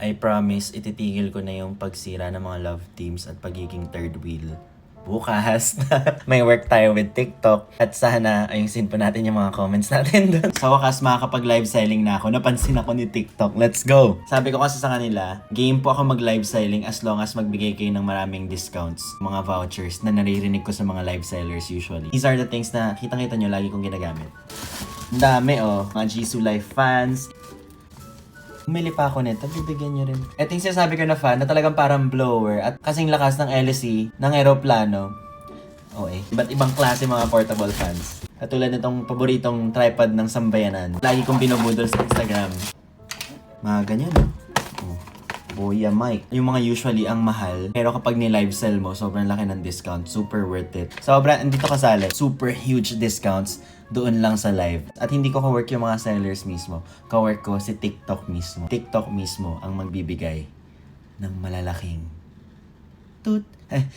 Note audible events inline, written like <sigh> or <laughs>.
I promise, ititigil ko na yung pagsira ng mga love teams at pagiging third wheel. Bukas, <laughs> may work tayo with TikTok at sana ayusin po natin yung mga comments natin <laughs> doon. Sa wakas, makakapag-live selling na ako. Napansin ako ni TikTok. Let's go! Sabi ko kasi sa kanila, game po ako mag-live selling as long as magbigay kayo ng maraming discounts, mga vouchers na naririnig ko sa mga live sellers usually. These are the things na kitang-kita nyo lagi kong ginagamit. Ang dami oh, mga Jisoo Life fans, Umili pa ako nito, bibigyan nyo rin. Ito yung sinasabi ko na fan na talagang parang blower at kasing lakas ng LSE ng aeroplano. Okay. Iba't ibang klase mga portable fans. Katulad nitong paboritong tripod ng sambayanan. Lagi kong binubudol sa Instagram. Mga ganyan. Oh. Boya Mike. Yung mga usually ang mahal. Pero kapag ni-live sell mo, sobrang laki ng discount. Super worth it. Sobra, andito kasali. Super huge discounts doon lang sa live. At hindi ko ka-work yung mga sellers mismo. Ka-work ko si TikTok mismo. TikTok mismo ang magbibigay ng malalaking tut. <laughs>